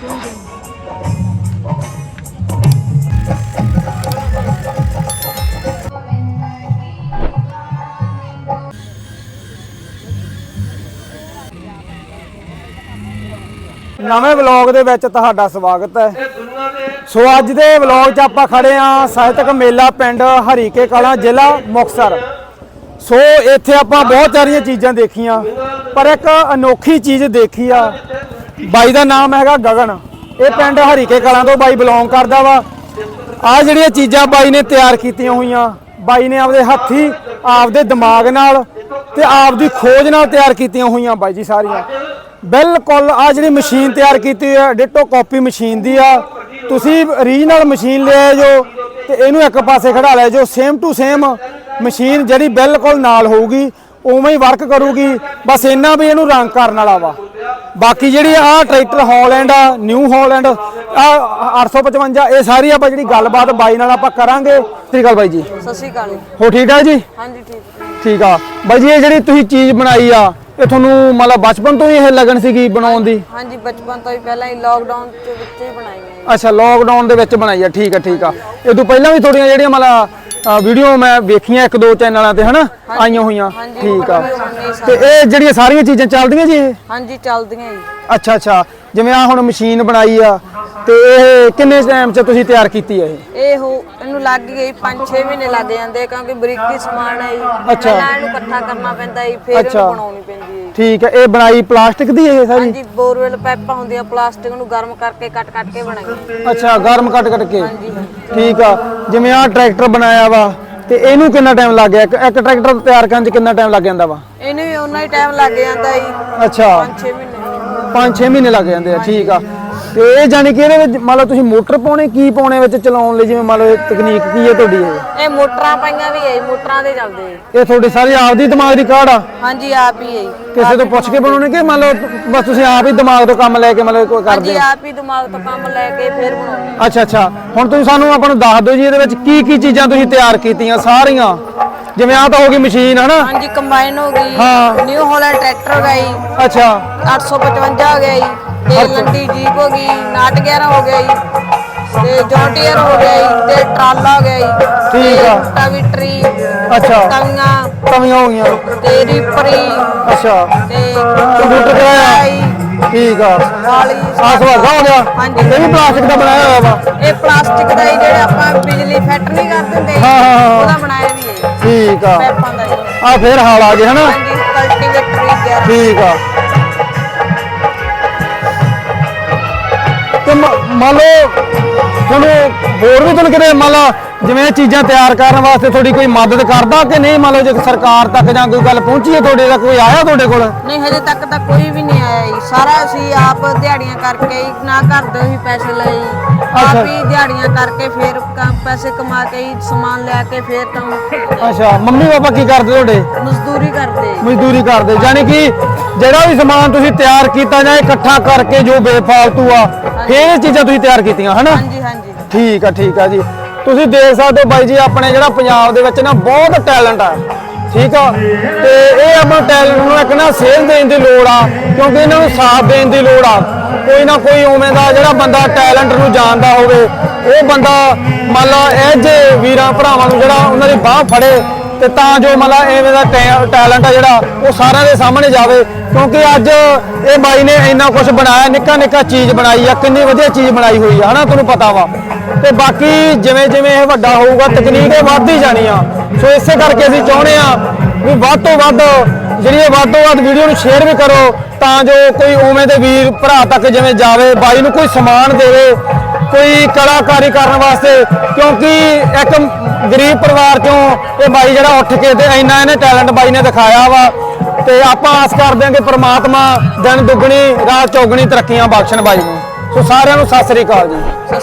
ਨਵੇਂ ਵਲੌਗ ਦੇ ਵਿੱਚ ਤੁਹਾਡਾ ਸਵਾਗਤ ਹੈ। ਸੋ ਅੱਜ ਦੇ ਵਲੌਗ 'ਚ ਆਪਾਂ ਖੜੇ ਆ ਸਾਹਿਤਕ ਮੇਲਾ ਪਿੰਡ ਹਰੀਕੇ ਕਲਾਂ ਜ਼ਿਲ੍ਹਾ ਮੁਕਤਸਰ। ਸੋ ਇੱਥੇ ਆਪਾਂ ਬਹੁਤ ਸਾਰੀਆਂ ਚੀਜ਼ਾਂ ਦੇਖੀਆਂ, ਪਰ ਇੱਕ ਅਨੋਖੀ ਚੀਜ਼ ਦੇਖੀ ਆ ਬਾਈ ਦਾ ਨਾਮ ਹੈਗਾ ਗਗਨ। ਇਹ ਪਿੰਡ ਹਰੀਕੇ ਕਲਾਂ ਤੋਂ ਬਾਈ ਬਿਲੋਂਗ ਕਰਦਾ ਵਾ। ਆ ਜਿਹੜੀਆਂ ਚੀਜ਼ਾਂ ਬਾਈ ਨੇ ਤਿਆਰ ਕੀਤੀਆਂ ਹੋਈਆਂ, ਬਾਈ ਨੇ ਆਪਦੇ ਹੱਥੀ, ਆਪਦੇ ਦਿਮਾਗ ਨਾਲ ਤੇ ਆਪਦੀ ਖੋਜ ਨਾਲ ਤਿਆਰ ਕੀਤੀਆਂ ਹੋਈਆਂ ਬਾਈ ਜੀ ਸਾਰੀਆਂ। ਬਿਲਕੁਲ ਆ ਜਿਹੜੀ ਮਸ਼ੀਨ ਤਿਆਰ ਕੀਤੀ ਹੈ ਡਿਟੋ ਕਾਪੀ ਮਸ਼ੀਨ ਦੀ ਆ। ਤੁਸੀਂ ਰੀਜਨਲ ਮਸ਼ੀਨ ਲੈ ਜੋ ਤੇ ਇਹਨੂੰ ਇੱਕ ਪਾਸੇ ਖੜਾ ਲੈ ਜੋ ਸੇਮ ਟੂ ਸੇਮ ਮਸ਼ੀਨ ਜਿਹੜੀ ਬਿਲਕੁਲ ਨਾਲ ਹੋਊਗੀ, ਉਵੇਂ ਹੀ ਵਰਕ ਕਰੂਗੀ। ਬਸ ਇੰਨਾ ਵੀ ਇਹਨੂੰ ਰੰਗ ਕਰਨ ਵਾਲਾ ਵਾ। ਬਾਕੀ ਜਿਹੜੀ ਆ ਟਰੈਕਟਰ ਹਾਲੈਂਡ ਆ ਨਿਊ ਹਾਲੈਂਡ ਆ 855 ਇਹ ਸਾਰੀ ਆਪਾਂ ਜਿਹੜੀ ਗੱਲਬਾਤ ਬਾਈ ਨਾਲ ਆਪਾਂ ਕਰਾਂਗੇ। ਠੀਕ ਆ ਬਾਈ ਜੀ। ਸਤਿ ਸ਼੍ਰੀ ਅਕਾਲ ਜੀ। ਹੋ ਠੀਕ ਆ ਜੀ? ਹਾਂਜੀ ਠੀਕ। ਠੀਕ ਆ। ਬਾਈ ਜੀ ਇਹ ਜਿਹੜੀ ਤੁਸੀਂ ਚੀਜ਼ ਬਣਾਈ ਆ ਇਹ ਤੁਹਾਨੂੰ ਮਤਲਬ ਬਚਪਨ ਤੋਂ ਹੀ ਇਹ ਲੱਗਣ ਸੀਗੀ ਬਣਾਉਣ ਦੀ? ਹਾਂਜੀ ਬਚਪਨ ਤੋਂ ਹੀ ਪਹਿਲਾਂ ਹੀ ਲਾਕਡਾਊਨ ਦੇ ਵਿੱਚ ਹੀ ਬਣਾਈ ਹੈ ਅੱਛਾ ਲੋਕਡਾਊਨ ਦੇ ਵਿੱਚ ਬਣਾਈ ਆ। ਠੀਕ ਆ ਠੀਕ ਆ। ਇਹ ਤੋਂ ਪਹਿਲਾਂ ਵੀ ਥੋੜੀਆਂ ਜਿਹੜੀਆਂ ਮਤਲਬ ਵੀਡੀਓ ਮੈਂ ਵੇਖੀਆਂ ਇੱਕ ਦੋ ਚੈਨਲਾਂ ਤੇ ਹਨਾ? ਆਈਆਂ ਹੋਈਆਂ। ਠੀਕ ਆ। ਤੇ ਇਹ ਜਿਹੜੀਆਂ ਸਾਰੀਆਂ ਚੀਜ਼ਾਂ ਚੱਲਦੀਆਂ ਜੀ ਇਹ? ਹਾਂਜੀ ਚੱਲਦੀਆਂ ਜੀ। ਅੱਛਾ ਅੱਛਾ। ਜਿਵੇਂ ਆ ਹੁਣ ਮਸ਼ੀਨ ਬਣਾਈ ਆ ਤੇ ਇਹ ਕਿੰਨੇ ਟਾਈਮ 'ਚ ਤੁਸੀਂ ਤਿਆਰ ਕੀਤੀ ਆ ਇਹ? ਇਹ ਹੋ ਇਹਨੂੰ ਲੱਗ ਗਈ 5-6 ਮਹੀਨੇ ਲੱਗ ਜਾਂਦੇ ਕਿਉਂਕਿ ਬਰੀਕੀ ਸਮਾਨ ਹੈ ਅੱਛਾ। ਪਹਿਲਾਂ ਇਹਨੂੰ ਇਕੱਠਾ ਕਰਨਾ ਪੈਂਦਾ ਹੈ ਫਿਰ। ਇਹਨੂੰ ਬਣਾਉਣੀ ਪੈਂਦੀ ਹੈ। ਠੀਕ ਹੈ ਇਹ ਬਣਾਈ ਪਲਾਸਟਿਕ ਦੀ ਇਹ ਸਾਰੀ? ਹਾਂਜੀ ਬੋਰਵੈਲ ਪਾਈਪਾਂ ਹੁੰਦੀਆਂ ਪਲਾਸਟਿਕ ਨੂੰ ਗਰਮ ਕਰਕੇ ਕੱਟ ਕੱਟ ਕੇ ਬਣਾਈਆਂ ਅੱਛਾ ਗਰਮ ਕੱਟ ਕੱਟ ਕੇ? ਹਾਂਜੀ ਠੀਕ ਆ ਜਿਵੇਂ ਆ ਟਰੈਕਟਰ ਬਣਾਇਆ ਵਾ ਤੇ ਇਹਨੂੰ ਕਿੰਨਾ ਟਾਈਮ ਲੱਗ ਗਿਆ? ਇੱਕ ਇੱਕ ਟਰੈਕਟਰ ਤਿਆਰ ਕਰਨ 'ਚ ਕਿੰਨਾ ਟਾਈਮ ਲੱਗ ਜਾਂਦਾ ਵਾ? ਇਹਨੂੰ ਵੀ ਉਨਾ ਹੀ ਟਾਈਮ ਲੱਗ ਜਾਂਦਾ ਜੀ। ਅੱਛਾ। 5-6 ਮਹੀਨੇ। 5-6 ਮਹੀਨੇ ਲੱਗ ਜਾਂਦੇ ਆ ਠੀਕ ਆ। ਤੇ ਇਹ ਜਾਨੀ ਕਿ ਇਹਦੇ ਵਿੱਚ ਮੰਨ ਲਓ ਤੁਸੀਂ ਮੋਟਰ ਪਾਉਣੇ ਕੀ ਪਾਉਣੇ ਵਿੱਚ ਚਲਾਉਣ ਲਈ ਜਿਵੇਂ ਮੰਨ ਲਓ ਇਹ ਤਕਨੀਕ ਕੀ ਹੈ ਤੁਹਾਡੀ ਇਹ? ਇਹ ਮੋਟਰਾਂ ਪਾਈਆਂ ਵੀ ਹੈ ਮੋਟਰਾਂ ਦੇ ਚੱਲਦੇ। ਇਹ ਤੁਹਾਡੀ ਸਾਰੀ ਆਪਦੀ ਦਿਮਾਗ ਦੀ ਕਾਢ ਆ? ਹਾਂਜੀ ਆਪ ਹੀ ਹੈ ਜੀ। ਕਿਸੇ ਤੋਂ ਪੁੱਛ ਕੇ ਬਣਾਉਣੇ ਕਿ ਮੰਨ ਲਓ ਬਸ ਤੁਸੀਂ ਆਪ ਹੀ ਦਿਮਾਗ ਤੋਂ ਕੰਮ ਲੈ ਕੇ ਮਤਲਬ ਕੋਈ ਕਰਦੇ ਹਾਂਜੀ ਹੋ? ਆਪ ਹੀ ਦਿਮਾਗ ਤੋਂ ਕੰਮ ਲੈ ਕੇ ਫਿਰ ਬਣਾਉਂਦੇ ਅੱਛਾ ਅੱਛਾ। ਹੁਣ ਤੁਸੀਂ ਸਾਨੂੰ ਆਪਾਂ ਨੂੰ ਦੱਸ ਦਿਓ ਜੀ ਇਹਦੇ ਵਿੱਚ ਕੀ ਕੀ ਚੀਜ਼ਾਂ ਤੁਸੀਂ ਤਿਆਰ ਕੀਤੀਆਂ ਸਾਰੀਆਂ? ਜਿਵੇਂ ਆ ਤਾਂ ਹੋ ਗਈ ਮਸ਼ੀਨ ਹਨਾ? ਹਾਂਜੀ ਕੰਬਾਈਨ ਹੋ ਗਈ। ਹਾਂ। ਨਿਊ ਹਾਲੈਂਡ ਟਰੈਕਟਰ ਹੋ ਜੀ ਅੱਛਾ। 855 ਹੋ ਗਿਆ ਜੀ। ਤੇ ਲੰਡੀ ਜੀਪ ਹੋ ਗਈ ਨਾਟ 11 ਹੋ ਗਿਆ ਜੀ। ਤੇ ਜੌਂਟੀਅਰ ਹੋ ਗਿਆ ਜੀ ਤੇ ਟਰਾਲਾ ਹੋ ਗਿਆ ਜੀ। ਠੀਕ ਆ। ਟਾਵੀਟਰੀ ਅੱਛਾ। ਤੰਗਾ ਕਮੀਆਂ ਹੋ ਗਈਆਂ। ਤੇ ਰੀਪਰੀ ਅੱਛਾ। ਤੇ ਕੰਪਿਊਟਰ ਕਰਾਇਆ। ਠੀਕ ਆ। ਵਾਲੀ। ਆ ਸੁਹਾਗਾ ਹੋ ਗਿਆ। ਹਾਂਜੀ। ਇਹ ਵੀ ਪਲਾਸਟਿਕ ਦਾ ਬਣਾਇਆ ਹੋਇਆ ਵਾ। ਇਹ ਪਲਾਸਟਿਕ ਦਾ ਹੀ ਜਿਹੜੇ ਆਪਾਂ ਬਿਜਲੀ ਫਿੱਟ ਨਹੀਂ ਕਰ ਦਿੰਦੇ। ਹਾਂ, ਹਾਂ, ਹਾਂ। ਉਹਦਾ ਠੀਕ ਆ। ਪੈਪਾਂ ਦਾ ਜੀ। ਆ ਫੇਰ ਹਾਲ ਆ ਗਏ ਹਨਾ? ਹਾਂਜੀ ਕਲਟੀਵੇਟਰ ਠੀਕ ਆ। ਤੇ ਮ- ਮੰਨ ਲਓ ਤੁਹਾਨੂੰ ਹੋਰ ਵੀ ਤੁਹਾਨੂੰ ਕਿਤੇ ਮੰਨ ਲਓ ਜਿਵੇਂ ਇਹ ਚੀਜ਼ਾਂ ਤਿਆਰ ਕਰਨ ਵਾਸਤੇ ਤੁਹਾਡੀ ਕੋਈ ਮਦਦ ਕਰਦਾ ਕਿ ਨਹੀਂ ਮੰਨ ਲਓ ਜੇ ਸਰਕਾਰ ਤੱਕ ਜਾਂ ਕੋਈ ਗੱਲ ਪਹੁੰਚੀ ਹੈ ਤੁਹਾਡੇ ਤੱਕ ਕੋਈ ਆਇਆ ਤੁਹਾਡੇ ਕੋਲ ਨਹੀਂ ਹਜੇ ਤੱਕ ਤਾਂ ਕੋਈ ਵੀ ਨਹੀਂ ਆਇਆ ਜੀ ਸਾਰਾ ਅਸੀਂ ਆਪ ਦਿਹਾੜੀਆਂ ਕਰਕੇ ਹੀ ਨਾ ਘਰ ਦੇ ਹੀ ਪੈਸੇ ਲਏ ਜੀ। ਆਪ ਅੱਛਾ। ਹੀ ਦਿਹਾੜੀਆਂ ਕਰਕੇ ਫਿਰ ਕ- ਪੈਸੇ ਕਮਾ ਕੇ ਹੀ ਸਮਾਨ ਲੈ ਕੇ ਫਿਰ ਕੰਮ ਅੱਛਾ ਮੰਮੀ ਪਾਪਾ ਕੀ ਕਰਦੇ ਤੁਹਾਡੇ ਮਜ਼ਦੂਰੀ ਕਰਦੇ ਜੀ। ਮਜ਼ਦੂਰੀ ਕਰਦੇ ਯਾਨੀ ਕਿ ਜਿਹੜਾ ਵੀ ਸਮਾਨ ਤੁਸੀਂ ਤਿਆਰ ਕੀਤਾ ਜਾਂ ਇਕੱਠਾ ਕਰਕੇ ਜੋ ਬੇਫਾਲਤੂ ਆ ਫਿਰ ਇਹ ਚੀਜ਼ਾਂ ਤੁਸੀਂ ਤਿਆਰ ਕੀਤੀਆਂ ਹਨਾ? ਹਾਂਜੀ ਹਾਂਜੀ। ਠੀਕ ਆ ਠੀਕ ਆ ਜੀ। ਤੁਸੀਂ ਦੇਖ ਸਕਦੇ ਹੋ ਬਾਈ ਜੀ ਆਪਣੇ ਜਿਹੜਾ ਪੰਜਾਬ ਦੇ ਵਿੱਚ ਨਾ ਬਹੁਤ ਟੈਲੈਂਟ ਆ ਠੀਕ ਆ? ਤੇ ਇਹ ਆਪਾਂ ਟੈਲੈਂਟ ਨੂੰ ਇੱਕ ਨਾ ਸੇਲ ਦੇਣ ਦੀ ਲੋੜ ਆ ਕਿਉਂਕਿ ਇਹਨਾਂ ਨੂੰ ਸਾਥ ਦੇਣ ਦੀ ਲੋੜ ਆ। ਕੋਈ ਨਾ ਕੋਈ ਉਵੇਂ ਦਾ ਜਿਹੜਾ ਬੰਦਾ ਟੈਲੈਂਟ ਨੂੰ ਜਾਣਦਾ ਹੋਵੇ ਉਹ ਬੰਦਾ ਮੰਨ ਲਾ ਇਹ ਜੇ ਵੀਰਾਂ ਭਰਾਵਾਂ ਨੂੰ ਜਿਹੜਾ ਉਹਨਾਂ ਦੀ ਬਾਹ ਫੜੇ ਤੇ ਤਾਂ ਜੋ ਮਤਲਬ ਐਵੇਂ ਦਾ ਟੈਲੈਂਟ ਆ ਜਿਹੜਾ ਉਹ ਸਾਰਿਆਂ ਦੇ ਸਾਹਮਣੇ ਜਾਵੇ ਕਿਉਂਕਿ ਅੱਜ ਇਹ ਬਾਈ ਨੇ ਇੰਨਾ ਕੁਝ ਬਣਾਇਆ, ਨਿੱਕਾ ਨਿੱਕਾ ਚੀਜ਼ ਬਣਾਈ ਆ, ਕਿੰਨੀ ਵਧੀਆ ਚੀਜ਼ ਬਣਾਈ ਹੋਈ ਆ, ਹਨਾ ਤੁਹਾਨੂੰ ਪਤਾ ਵਾ। ਤੇ ਬਾਕੀ ਜਿਵੇਂ ਜਿਵੇਂ ਇਹ ਵੱਡਾ ਹੋਊਗਾ, ਤਕਨੀਕ ਇਹ ਵੱਧਦੀ ਜਾਣੀ ਆ। ਸੋ ਇਸੇ ਕਰਕੇ ਅਸੀਂ ਚਾਹੁੰਦੇ ਆ ਵੀ ਵੱਧ ਤੋਂ ਵੱਧ ਜਿਹੜੀ ਇਹ ਵੱਧ ਤੋਂ ਵੱਧ ਵੀਡੀਓ ਨੂੰ ਸ਼ੇਅਰ ਵੀ ਕਰੋ, ਤਾਂ ਜੋ ਕੋਈ ਉਵੇਂ ਦੇ ਵੀਰ ਭਰਾ ਤੱਕ ਜਿਵੇਂ ਜਾਵੇ, ਬਾਈ ਨੂੰ ਕੋਈ ਸਮਾਨ ਦੇਵੇ, ਕੋਈ ਕਲਾਕਾਰੀ ਕਰਨ ਵਾਸਤੇ। ਕਿਉਂਕਿ ਇੱਕ ਗਰੀਬ ਪਰਿਵਾਰ ਚੋਂ ਇਹ ਬਾਈ ਜਿਹੜਾ ਉੱਠ ਕੇ ਤੇ ਇੰਨਾ ਇਹਨੇ ਟੈਲੈਂਟ ਬਾਈ ਨੇ ਦਿਖਾਇਆ ਵਾ। ਤੇ ਆਪਾਂ ਆਸ ਕਰਦੇ ਹਾਂ ਕਿ ਪ੍ਰਮਾਤਮਾ ਦਿਨ ਦੁੱਗਣੀ, ਰਾਤ ਚੌਗਣੀ ਤਰੱਕੀਆਂ ਬਖਸ਼ਣ ਬਾਈ ਨੂੰ। ਸੋ ਸਾਰਿਆਂ ਨੂੰ ਸਤਿ ਸ੍ਰੀ ਅਕਾਲ ਜੀ।